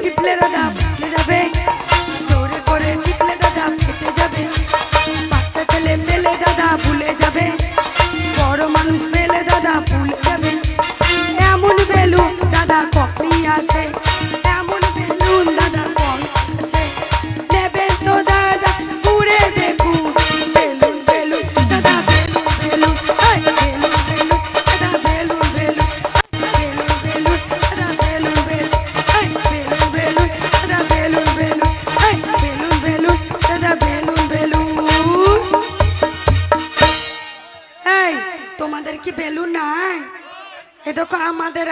keep playing on. তোমাদের কি balloon নাই? এ দেখো আমাদের